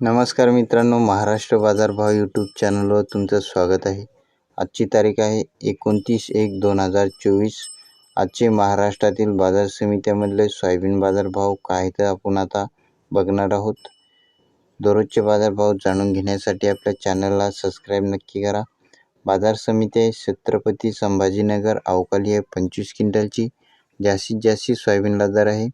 नमस्कार मित्रांनो महाराष्ट्र बाजारभाव यूट्यूब चॅनलवर तुमचं स्वागत आहे. आजची तारीख आहे एकोणतीस एक दोन हजार चोवीस. आजचे महाराष्ट्रातील बाजार समित्यामधले सोयाबीन बाजारभाव काय तर आपण आता बघणार आहोत. दररोजचे बाजारभाव जाणून घेण्यासाठी आपल्या चॅनलला सबस्क्राईब नक्की करा. बाजार समिती आहे छत्रपती संभाजीनगर अवकाली आहे पंचवीस क्विंटलची. जास्तीत जास्त सोयाबीनला दर आहे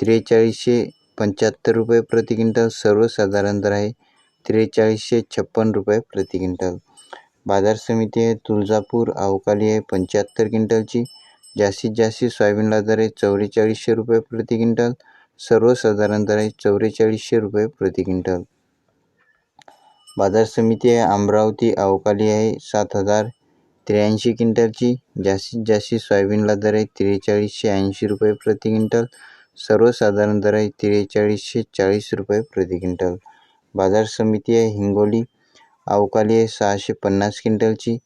त्रेचाळीसशे पंच्याहत्तर रुपये प्रति क्विंटल सर्वसाधारण दर आहे त्रेचाळीसशे छप्पन रुपये प्रति क्विंटल. बाजार समिती आहे तुळजापूर अवकाली आहे पंच्याहत्तर क्विंटलची. जास्तीत जास्त सोयाबीनला दर आहे चौवेचाळीसशे रुपये प्रति क्विंटल सर्वसाधारण दर आहे चौवेचाळीसशे रुपये प्रति क्विंटल. बाजार समिती आहे अमरावती अवकाली आहे सात हजार त्र्याऐंशी क्विंटलची. जास्तीत जास्त सोयाबीनला दर आहे त्रेचाळीसशे ऐंशी रुपये प्रति क्विंटल सर्वसाधारण दर आहे त्रेचाळीसशे चाळीस रुपये प्रति क्विंटल. बाजार समिती आहे हिंगोली. अवकाली आहे सहाशे पन्नास क्विंटलची.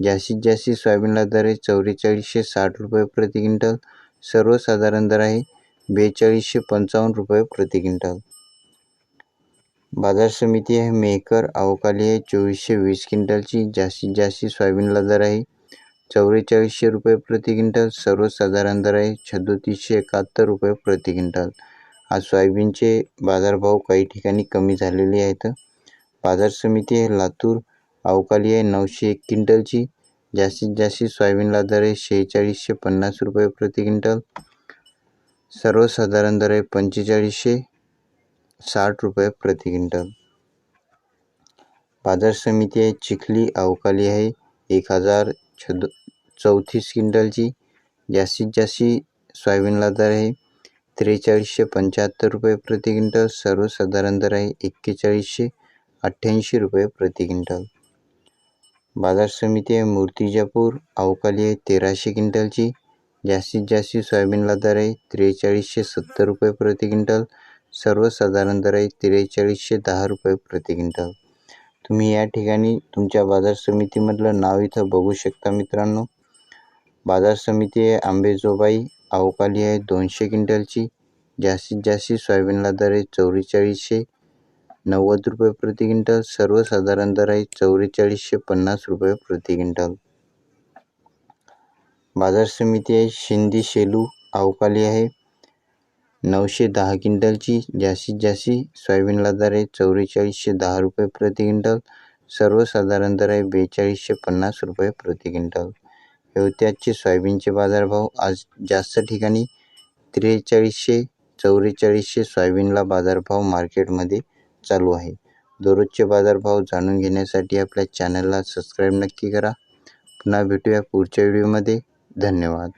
जास्तीत जास्त सोयाबीनला दर आहे चौवेचाळीसशे साठ रुपये प्रति क्विंटल. सर्वसाधारण दर आहे बेचाळीसशे पंचावन्न रुपये प्रति क्विंटल. बाजार समिती आहे मेहकर. अवकाली आहे चोवीसशे वीस क्विंटलची. जास्तीत जास्त सोयाबीनला दर आहे चौवेचाळीसशे रुपये प्रति क्विंटल सर्वसाधारण दर आहे सदोतीसशे एकाहत्तर रुपये प्रति क्विंटल. आज सोयाबीनचे बाजारभाव काही ठिकाणी कमी झालेले आहेत. बाजार समिती आहे लातूर अवकाली आहे नऊशे एक क्विंटलची. जास्तीत जास्त सोयाबीनला दर आहे शेहेचाळीसशे पन्नास रुपये प्रति क्विंटल. सर्वसाधारण दर आहे पंचेचाळीसशे साठ रुपये प्रति क्विंटल. बाजार समिती आहे चिखली अवकाली आहे एक हजार छद चौतीस क्विंटलची जास्तीत जास्त सोयाबीनला दर आहे. त्रेचाळीसशे पंच्याहत्तर रुपये प्रति क्विंटल सर्वसाधारण दर आहे एक्केचाळीसशे अठ्ठ्याऐंशी रुपये प्रति क्विंटल. बाजार समिती आहे मूर्तिजापूर अवकाली आहे तेराशे क्विंटलची जास्तीत जास्त सोयाबीनला दर आहे त्रेचाळीसशे सत्तर रुपये प्रति क्विंटल सर्वसाधारण दर आहे त्रेचाळीसशे दहा रुपये प्रति क्विंटल. तुम्ही या ठिकाणी तुमच्या बाजार समितीमधलं नाव इथं बघू शकता मित्रांनो. बाजार समिती आहे आंबेजोबाई अवकाली आहे दोनशे क्विंटलची. जास्तीत जास्त सोयाबीनला दर आहे चौवेचाळीसशे नव्वद रुपये प्रति क्विंटल. सर्वसाधारण दर आहे चौवेचाळीसशे पन्नास रुपये प्रति क्विंटल. बाजार समिती आहे शिंदी शेलू अवकाली आहे नऊशे दहा क्विंटलची. जास्तीत जास्त सोयाबीनला दर आहे चौवेचाळीसशे दहा रुपये प्रति क्विंटल. सर्वसाधारण दर आहे बेचाळीसशे पन्नास रुपये प्रति क्विंटल. हेवत्याचे सोयाबीनचे बाजारभाव आज जास्त ठिकाणी त्रेचाळीसशे चौवेचाळीसशे सोयाबीनला बाजारभाव मार्केटमध्ये चालू आहे. दररोजचे बाजारभाव जाणून घेण्यासाठी आपल्या चॅनलला सबस्क्राईब नक्की करा. पुन्हा भेटूया पुढच्या व्हिडिओमध्ये. धन्यवाद.